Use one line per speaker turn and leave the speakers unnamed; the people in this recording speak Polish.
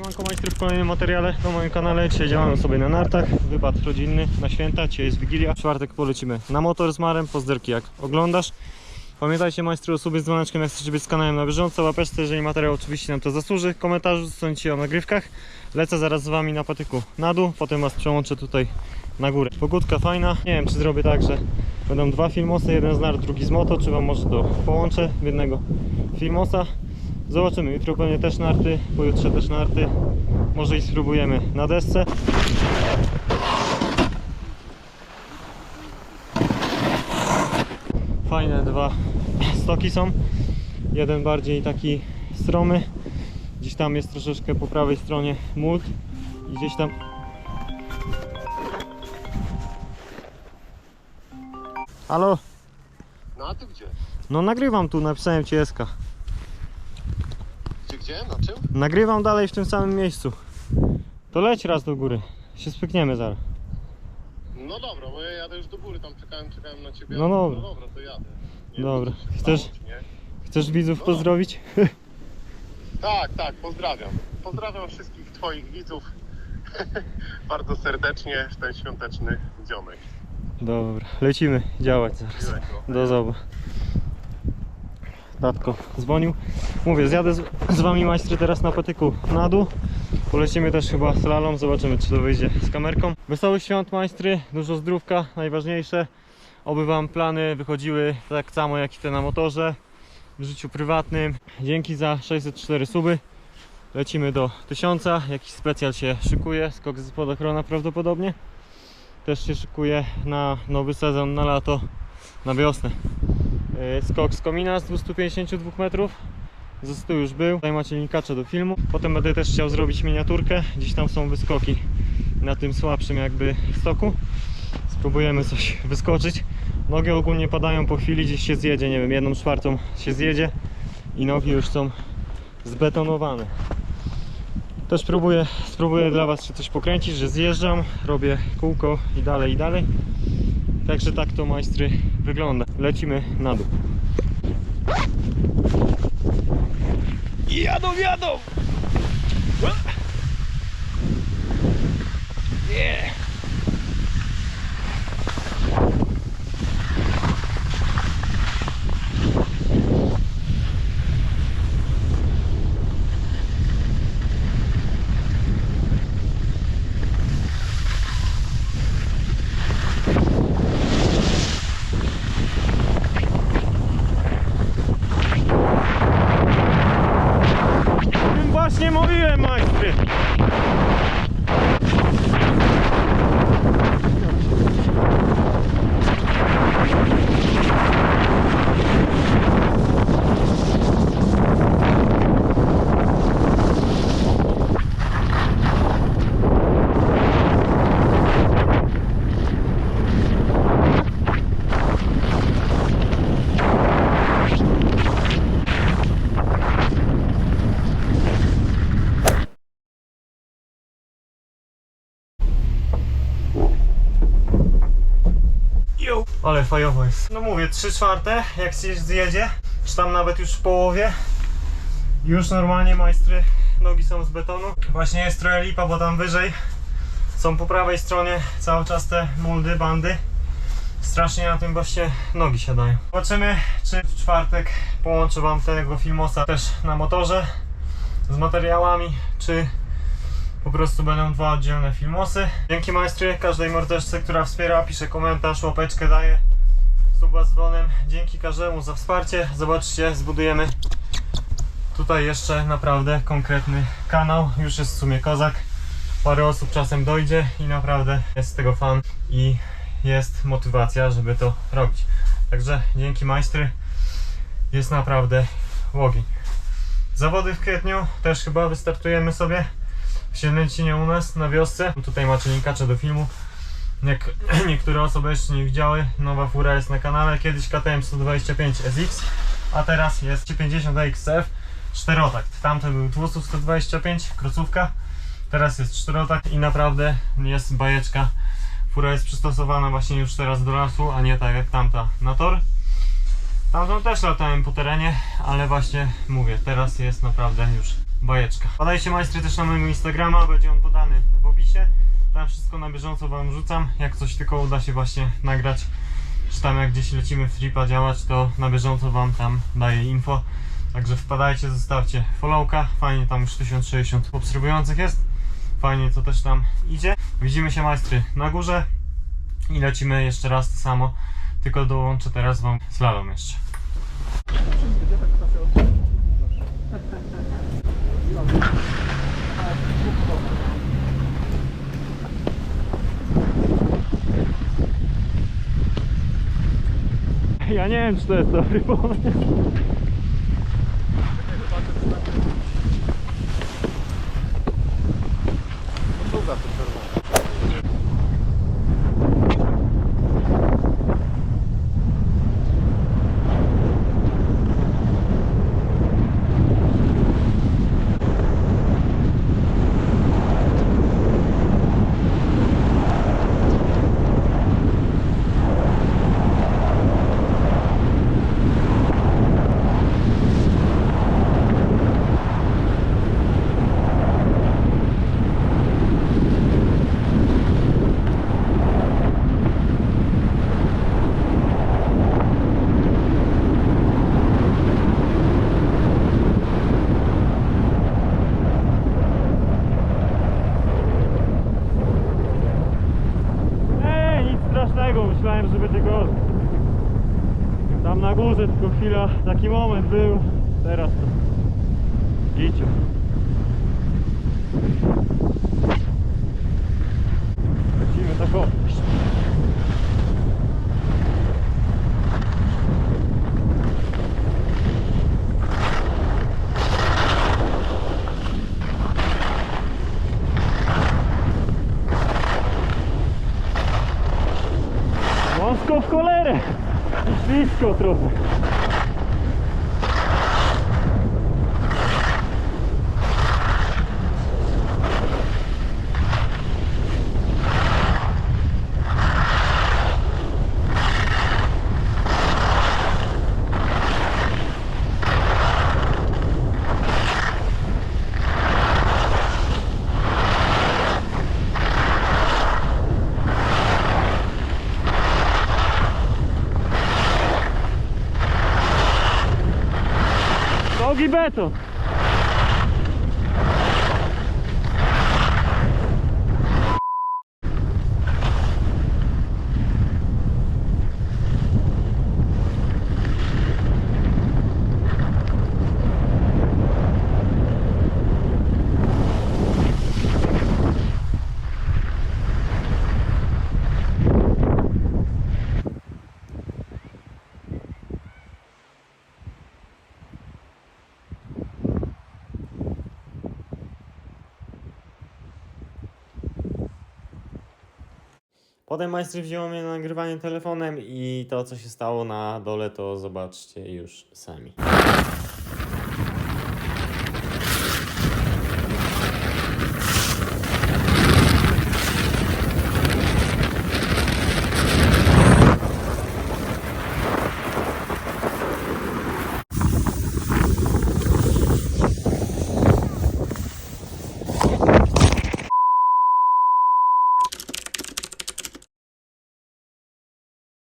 Siemanko majstry w kolejnym materiale na moim kanale. Dzisiaj działamy sobie na nartach. Wypad rodzinny na święta. Dzisiaj jest Wigilia. W czwartek polecimy na motor z Marem. Pozdrki jak oglądasz. Pamiętajcie majstry o sobie z dzwoneczkiem, jak chcecie być z kanałem na bieżąco. Łapeczce, jeżeli materiał oczywiście nam to zasłuży. Komentarzu zostańcie o nagrywkach. Lecę zaraz z wami na patyku na dół, potem was przełączę tutaj na górę. Pogódka fajna. Nie wiem czy zrobię tak, że będą dwa filmosy, jeden z nart, drugi z moto, czy wam może to połączę w jednego filmosa. Zobaczymy, jutro pewnie też narty, pojutrze też narty. Może i spróbujemy na desce. Fajne dwa stoki są. Jeden bardziej taki stromy. Gdzieś tam jest troszeczkę po prawej stronie mult. I gdzieś tam Halo?
No a ty gdzie?
No nagrywam tu, napisałem ci SK.
Gdzie? Na czym?
Nagrywam dalej w tym samym miejscu. To leć raz do góry. Się spykniemy zaraz.
No dobra, bo ja jadę już do góry, tam czekałem, czekałem na ciebie.
No dobra.
No dobra, to jadę. Nie
Dobra.
wiem,
Chcesz-
stało?
Chcesz widzów
No.
pozdrowić?
Tak, tak, pozdrawiam. Pozdrawiam wszystkich twoich widzów. Bardzo serdecznie w ten świąteczny dzionek.
Dobra, lecimy działać zaraz. Do zoba. Tatko dzwonił. Mówię, zjadę z, z wami majstry teraz na patyku na dół. Polecimy też chyba slalom, zobaczymy czy to wyjdzie z kamerką. Wesołych świąt majstry, dużo zdrówka, najważniejsze. Oby wam plany wychodziły tak samo jak i te na motorze w życiu prywatnym. Dzięki za 604 suby. Lecimy do 1000. Jakiś specjal się szykuje, skok z spadochrona prawdopodobnie. Też się szykuje na nowy sezon, na lato, na wiosnę. Yy, Skok z komina z 252 metrów. Z tyłu już był. Tutaj macie linkacze do filmu. Potem będę też chciał zrobić miniaturkę. Gdzieś tam są wyskoki na tym słabszym jakby stoku. Spróbujemy coś wyskoczyć. Nogi ogólnie padają po chwili, gdzieś się zjedzie, nie wiem, jedną czwartą się zjedzie i nogi już są zbetonowane. Też próbuję, spróbuję dla Was coś pokręcić, że zjeżdżam, robię kółko i dalej, i dalej. Także tak to majstry wygląda. Lecimy na dół. Jadą, jadą! Yeah. O tym właśnie mówiłem, majstry! Ale fajowo jest. No mówię, 3 czwarte, jak się zjedzie, czy tam nawet już w połowie, już normalnie majstry, nogi są z betonu. Właśnie jest trochę lipa, bo tam wyżej są po prawej stronie cały czas te muldy, bandy. Strasznie na tym właśnie nogi siadają. Zobaczymy, czy w czwartek połączę wam tego filmosa też na motorze z materiałami, czy po prostu będą dwa oddzielne filmosy. Dzięki majstry, każdej mordeczce, która wspiera, pisze komentarz, łapeczkę daje, suba z dzwonem. Dzięki każdemu za wsparcie. Zobaczcie, zbudujemy tutaj jeszcze naprawdę konkretny kanał. Już jest w sumie kozak. Parę osób czasem dojdzie i naprawdę jest z tego fan i jest motywacja, żeby to robić. Także dzięki majstry jest naprawdę łogień. Zawody w kwietniu też chyba wystartujemy sobie w Siedlęcinie u nas na wiosce. Tutaj macie linkacze do filmu. Jak niektóre osoby jeszcze nie widziały, nowa fura jest na kanale. Kiedyś KTM 125 SX, a teraz jest 50 XF czterotakt. Tamten był 200 125 krocówka, teraz jest czterotakt i naprawdę jest bajeczka. Fura jest przystosowana właśnie już teraz do lasu, a nie tak jak tamta na tor. Tamtą też latałem po terenie, ale właśnie mówię, teraz jest naprawdę już bajeczka. Podajcie majstry też na mojego Instagrama, będzie on podany w opisie. Tam wszystko na bieżąco wam rzucam. Jak coś tylko uda się właśnie nagrać, czy tam jak gdzieś lecimy w tripa działać, to na bieżąco wam tam daję info. Także wpadajcie, zostawcie followka. Fajnie tam już 1060 obserwujących jest. Fajnie to też tam idzie. Widzimy się majstry na górze i lecimy jeszcze raz to samo. Tylko dołączę teraz wam slalom jeszcze. Ja nie wiem, czy Górze tylko chwila, taki moment był. Teraz to giciu. Lecimy tak o. Wąsko w cholerę i ślisko trochę. Nogi Potem majstry wzięło mnie na nagrywanie telefonem i to co się stało na dole to zobaczcie już sami.